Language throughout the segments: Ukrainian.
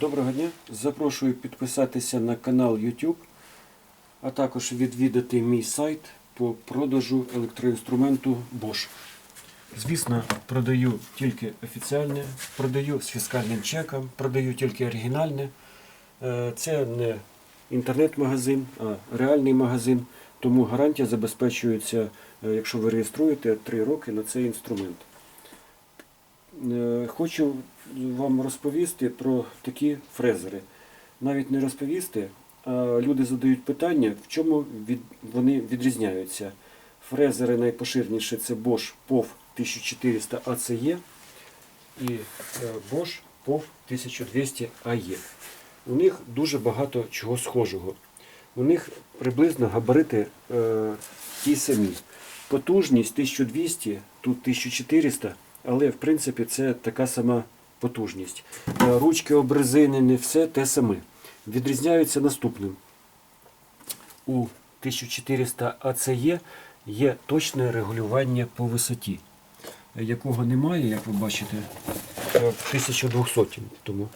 Доброго дня. Запрошую підписатися на канал YouTube, а також відвідати мій сайт по продажу електроінструменту Bosch. Звісно, продаю тільки офіціальне, продаю з фіскальним чеком, продаю тільки оригінальне. Е, Це не інтернет-магазин, а реальний магазин, тому гарантія забезпечується, е, якщо ви реєструєте 3 роки на цей інструмент. Хочу вам розповісти про такі фрезери. Навіть не розповісти, а люди задають питання, в чому вони відрізняються. Фрезери найпоширеніші це Bosch POV 1400 ACE і е, Bosch POV 1200 AE. У них дуже багато чого схожого. У них приблизно габарити е, ті самі. Потужність 1200, тут 1400, але в принципі це така сама потужність. Е, Ручки обрезинені, все те саме. Відрізняються наступним. У 1400 ACE є точне регулювання по висоті, е, якого немає, як ви бачите, е, в 1200 тому.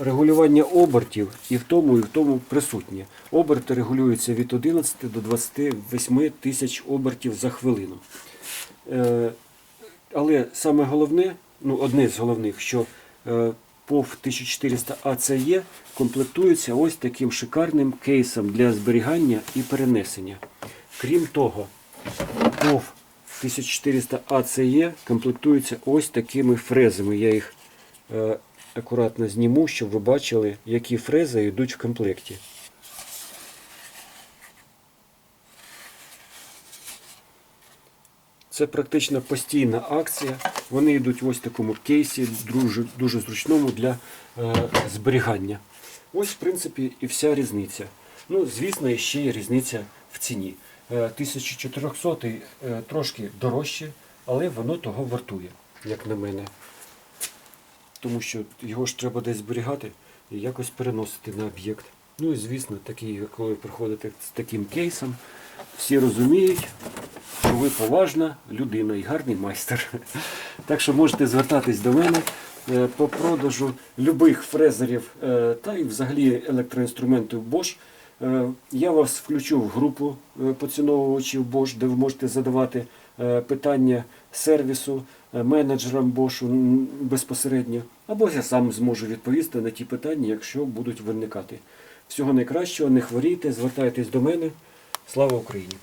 Регулювання обертів і в тому, і в тому присутнє. Оберти регулюються від 11 до 28 тисяч обертів за хвилину. Е, Але саме головне, ну одне з головних, що е, POV 1400 ACE комплектується ось таким шикарним кейсом для зберігання і перенесення. Крім того, POV 1400 ACE комплектується ось такими фрезами. Я їх е, акуратно зніму, щоб ви бачили, які фрези йдуть в комплекті. Це практично постійна акція. Вони йдуть в ось такому кейсі, дуже, дуже зручному для е, зберігання. Ось, в принципі, і вся різниця. Ну, звісно, ще є різниця в ціні. Е, 1400 е, трошки дорожче, але воно того вартує, як на мене. Тому що його ж треба десь зберігати і якось переносити на об'єкт. Ну і звісно, такий, коли приходите з таким кейсом, всі розуміють, що ви поважна людина і гарний майстер. Так що можете звертатись до мене е, по продажу любих фрезерів е, та і взагалі електроінструментів Bosch. Е, Я вас включу в групу поціновувачів Bosch, де ви можете задавати питання сервісу, менеджерам Bosch безпосередньо. Або я сам зможу відповісти на ті питання, якщо будуть виникати. Всього найкращого, не хворійте, звертайтесь до мене. Слава Україні!